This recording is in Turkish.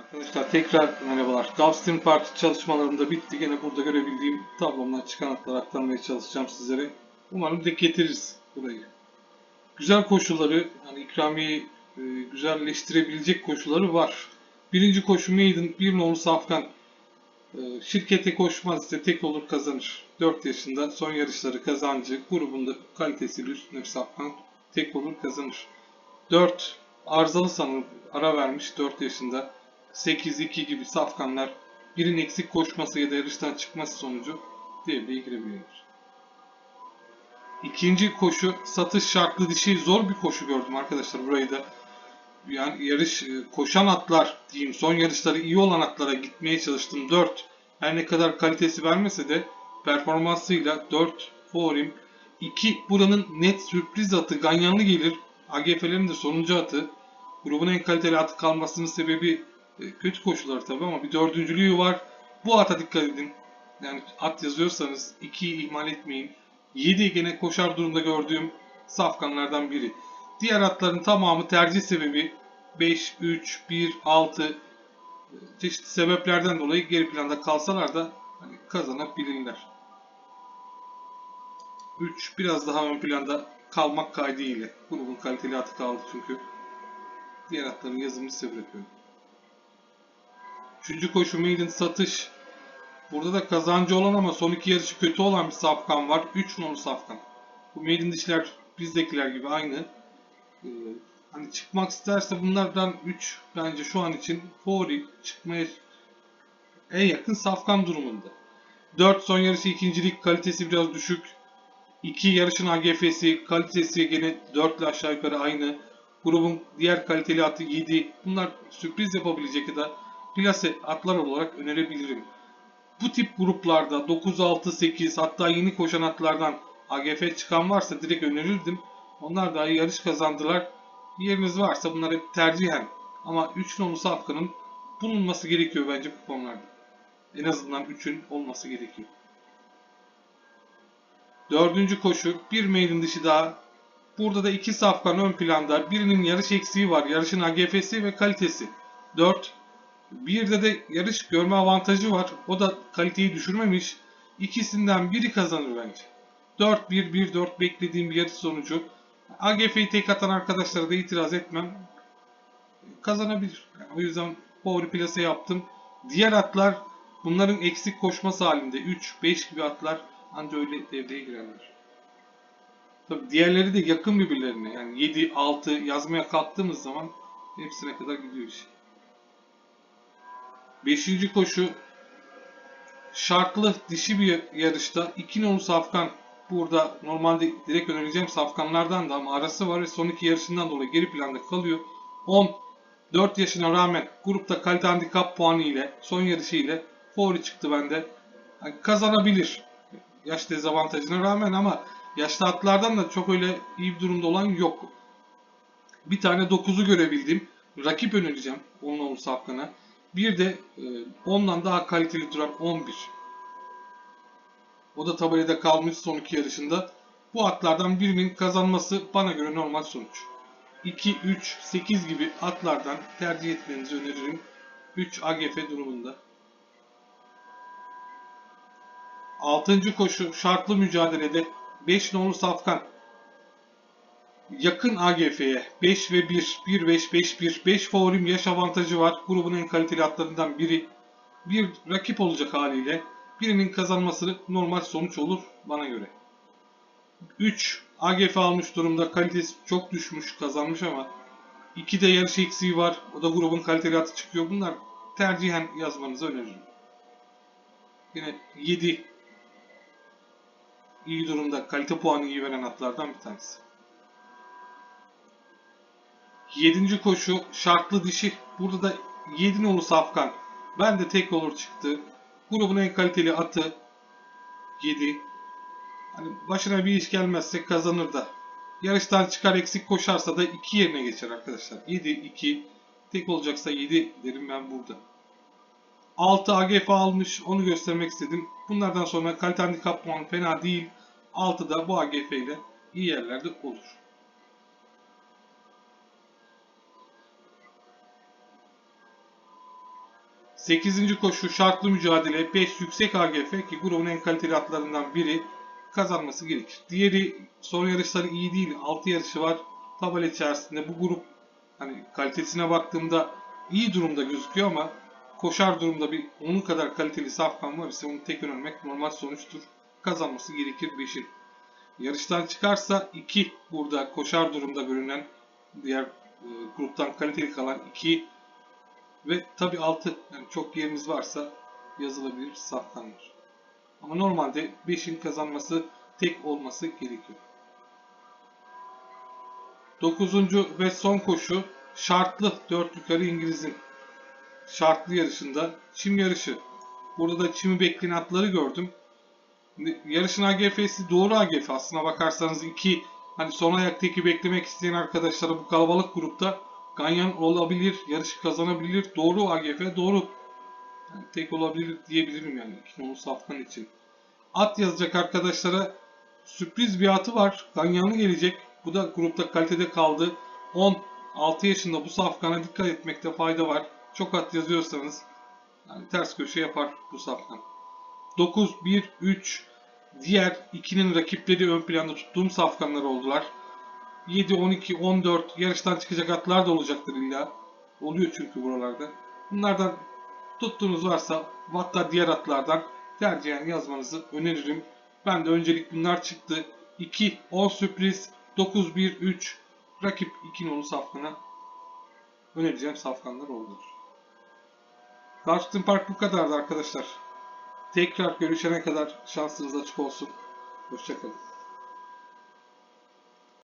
Arkadaşlar tekrar merhabalar. Gulfstream Park çalışmalarım bitti. Gene burada görebildiğim tablomdan çıkan hatları aktarmaya çalışacağım sizlere. Umarım denk getiririz burayı. Güzel koşulları, hani ikramiyeyi e, güzelleştirebilecek koşulları var. Birinci koşu Maiden, bir nolu Safkan. E, şirkete koşmaz ise tek olur kazanır. 4 yaşında son yarışları kazancı, grubunda kalitesi üstüne Safkan tek olur kazanır. 4 arızalı sanırım ara vermiş 4 yaşında. 8-2 gibi safkanlar birinin eksik koşması ya da yarıştan çıkması sonucu devreye girebiliyor. İkinci koşu satış şartlı dişi zor bir koşu gördüm arkadaşlar burayı da. Yani yarış e, koşan atlar diyeyim son yarışları iyi olan atlara gitmeye çalıştım 4. Her ne kadar kalitesi vermese de performansıyla 4 favorim. 2 buranın net sürpriz atı Ganyanlı gelir. AGF'lerin de sonuncu atı. Grubun en kaliteli atı kalmasının sebebi kötü koşullar tabii ama bir dördüncülüğü var. Bu ata dikkat edin. Yani at yazıyorsanız 2'yi ihmal etmeyin. 7 gene koşar durumda gördüğüm safkanlardan biri. Diğer atların tamamı tercih sebebi 5, 3, 1, 6 çeşitli sebeplerden dolayı geri planda kalsalar da hani kazanabilirler. 3 biraz daha ön planda kalmak kaydıyla. Grubun kaliteli atı kaldı çünkü. Diğer atların yazımını size bırakıyorum. Üçüncü koşu maiden satış. Burada da kazancı olan ama son iki yarışı kötü olan bir safkan var. 3 numaralı safkan. Bu maiden dişler bizdekiler gibi aynı. Ee, hani çıkmak isterse bunlardan 3 bence şu an için favori çıkmaya en yakın safkan durumunda. 4 son yarışı ikincilik kalitesi biraz düşük. 2 yarışın AGF'si kalitesi gene 4 ile aşağı yukarı aynı. Grubun diğer kaliteli atı 7. Bunlar sürpriz yapabilecek ya plase atlar olarak önerebilirim. Bu tip gruplarda 9, 6, 8 hatta yeni koşan atlardan AGF çıkan varsa direkt önerirdim. Onlar da iyi yarış kazandılar. Yeriniz varsa bunlar hep tercihen. Ama 3 nolu safkanın bulunması gerekiyor bence kuponlarda. En azından 3'ün olması gerekiyor. Dördüncü koşu bir maiden dışı daha. Burada da iki safkan ön planda. Birinin yarış eksiği var. Yarışın AGF'si ve kalitesi. 4. Bir de yarış görme avantajı var. O da kaliteyi düşürmemiş. İkisinden biri kazanır bence. 4-1-1-4 beklediğim bir yarış sonucu. AGF'yi tek atan arkadaşlara da itiraz etmem. Kazanabilir. Yani o yüzden favori plase yaptım. Diğer atlar bunların eksik koşması halinde 3-5 gibi atlar ancak öyle devreye girerler. Tabii diğerleri de yakın birbirlerine. Yani 7, 6 yazmaya kalktığımız zaman hepsine kadar gidiyor iş. Beşinci koşu şartlı dişi bir yarışta 2 nolu safkan burada normalde direkt önereceğim safkanlardan da ama arası var ve son iki yarışından dolayı geri planda kalıyor. 10 4 yaşına rağmen grupta kalite handikap puanı ile son yarışı ile favori çıktı bende. Yani kazanabilir yaş dezavantajına rağmen ama yaşlı atlardan da çok öyle iyi bir durumda olan yok. Bir tane 9'u görebildim. Rakip önereceğim onun oğlu Safkan'a. Bir de e, ondan daha kaliteli duran 11. O da tabelada kalmış son iki yarışında. Bu atlardan birinin kazanması bana göre normal sonuç. 2, 3, 8 gibi atlardan tercih etmenizi öneririm. 3 AGF durumunda. 6. koşu şartlı mücadelede 5 nolu Safkan yakın AGF'ye 5 ve 1, 1 5 5 1 5 favorim yaş avantajı var. Grubun en kaliteli atlarından biri. Bir rakip olacak haliyle birinin kazanması normal sonuç olur bana göre. 3 AGF almış durumda. Kalitesi çok düşmüş, kazanmış ama 2 de yarış eksiği var. O da grubun kaliteli atı çıkıyor. Bunlar tercihen yazmanızı öneririm. Yine 7 iyi durumda kalite puanı iyi veren atlardan bir tanesi. 7. koşu şartlı dişi. Burada da 7 nolu safkan. Ben de tek olur çıktı. Grubun en kaliteli atı 7. Hani başına bir iş gelmezse kazanır da. Yarıştan çıkar eksik koşarsa da 2 yerine geçer arkadaşlar. 7 2 tek olacaksa 7 derim ben burada. 6 AGF almış. Onu göstermek istedim. Bunlardan sonra kalite handikap puanı fena değil. 6 da bu AGF ile iyi yerlerde olur. 8. koşu şartlı mücadele 5 yüksek AGF ki grubun en kaliteli atlarından biri kazanması gerekir. Diğeri son yarışları iyi değil. 6 yarışı var. Tabela içerisinde bu grup hani kalitesine baktığımda iyi durumda gözüküyor ama koşar durumda bir onun kadar kaliteli safkan var ise onu tek önermek normal sonuçtur. Kazanması gerekir 5'in. Yarıştan çıkarsa 2 burada koşar durumda görünen diğer e, gruptan kaliteli kalan 2 ve tabi 6 yani çok yerimiz varsa yazılabilir safkanlar. Ama normalde 5'in kazanması tek olması gerekiyor. 9. ve son koşu şartlı 4 yukarı İngiliz'in şartlı yarışında çim yarışı. Burada da çimi bekleyen atları gördüm. Yarışın AGF'si doğru AGF aslına bakarsanız iki hani son ayak teki beklemek isteyen arkadaşlara bu kalabalık grupta Ganyan olabilir, yarışı kazanabilir. Doğru AGF, doğru. Yani tek olabilir diyebilirim yani nolu safkan için. At yazacak arkadaşlara sürpriz bir atı var. Ganyanlı gelecek. Bu da grupta kalitede kaldı. 10 6 yaşında bu safkana dikkat etmekte fayda var. Çok at yazıyorsanız yani ters köşe yapar bu safkan. 9, 1, 3 diğer ikinin rakipleri ön planda tuttuğum safkanlar oldular. 7, 12, 14 yarıştan çıkacak atlar da olacaktır illa. Oluyor çünkü buralarda. Bunlardan tuttuğunuz varsa hatta diğer atlardan tercihen yazmanızı öneririm. Ben de öncelik bunlar çıktı. 2, 10 sürpriz, 9, 1, 3 rakip 2 nolu safkana önereceğim safkanlar oldular. Karşıtın Park bu kadardı arkadaşlar. Tekrar görüşene kadar şansınız açık olsun. Hoşçakalın.